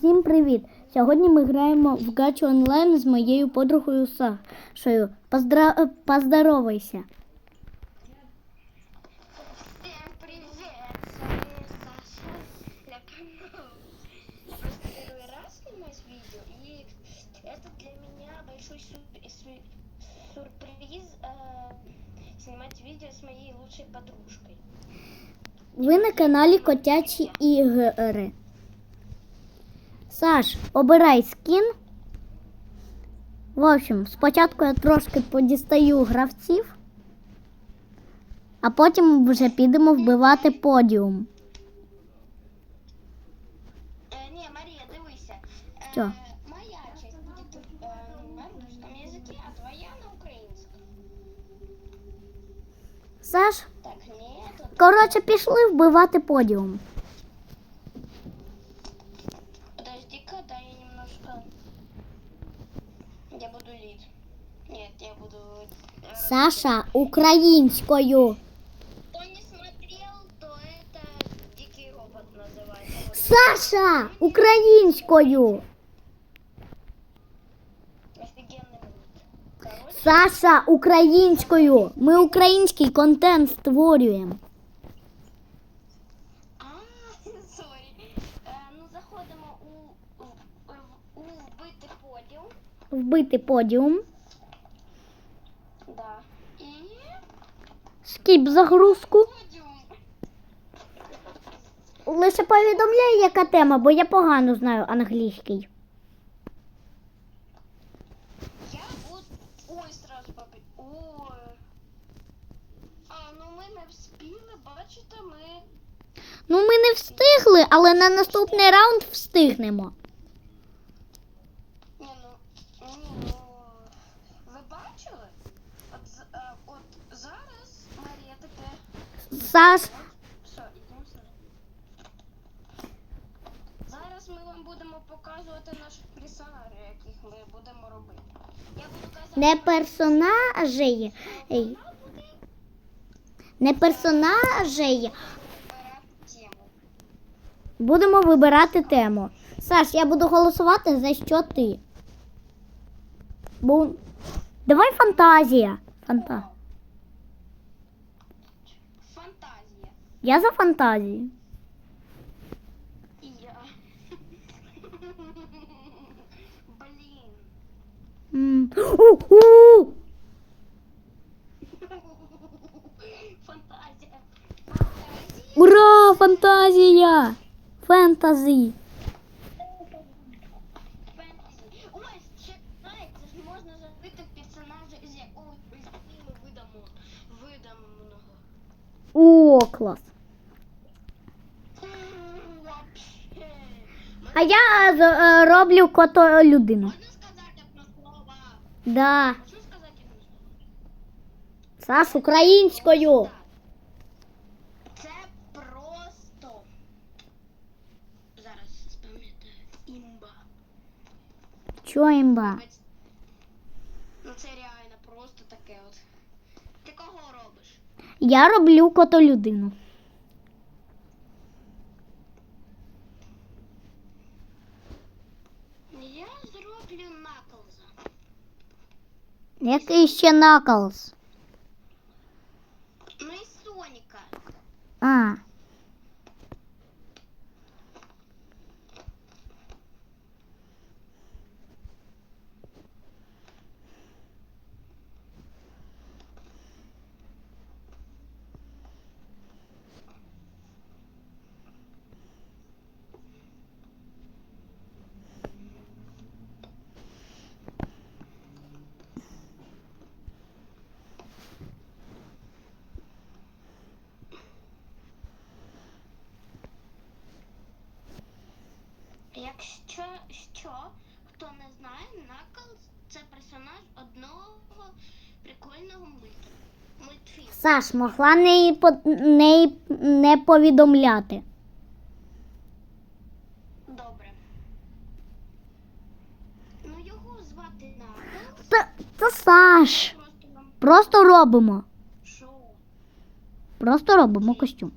Всім привіт! Сьогодні ми граємо в гачу онлайн з моєю подругою Сашою. Поздра... е, Поздоровайся. Всем привет! С вами Саша для канала. Просто первый раз снимать видео, и это для меня большой сюр- сю- сюрприз э, снимать видео с моей лучшей подружкой. Ви на каналі Котячі ігри. Саш, обирай скін. В общем, спочатку я трошки подістаю гравців, а потім вже підемо вбивати подіум. Э, не, Мария, дивися. Э, Що? моя часть будет э, на русском языке, а твоя на украинском. Саш, Так, нет. вот- коротше, пішли вбивати подіум. Саша українською. Кто не смотрел, то это Дикий робот называется. Саша українською. Офигенный мульт. Короче, Саша українською. Ми український контент створюємо. а, сорі. Е, ну, заходимо у, у, у, у вбитий поділ. Вбити подіум. Скіп загрузку. Лише повідомляй, яка тема, бо я погано знаю англійський. Я буду... Ой, сразу побіг. Ой. А, ну ми не вспіли, бачите, ми... Ну, ми не встигли, але на наступний раунд встигнемо. Ні, ну, ні, ну, ви бачили? От, з- е, от зараз Марія таке... Саш, Все. Зараз ми вам будемо показувати наших персонажів, яких ми будемо робити. Я буду казати... не персонажі. Не персонажі. Будемо вибирати тему. Саш, я буду голосувати за що ти. Бо... Давай фантазія. Фанта... Фантазія. Я за фантазії. І я. Блін. Фантазія. Ура! Фантазія! Фентазі. О, клас. А я е, роблю кото людину. Да. Саш, українською. Це просто. Зараз спам'ятаю. Імба. Чо імба? Ну це реально просто таке от. Ти кого робиш? Я роблю котолюдину. Я зроблю Наклза. Який ще наклз? Ну і Соніка. А. Якщо що, хто не знає, Наклз це персонаж одного прикольного мульту. Мультфільму. Саш, могла не, не, не повідомляти. Добре. Ну його звати Наклз. Та, та Саш. Просто робимо. Просто робимо костюм.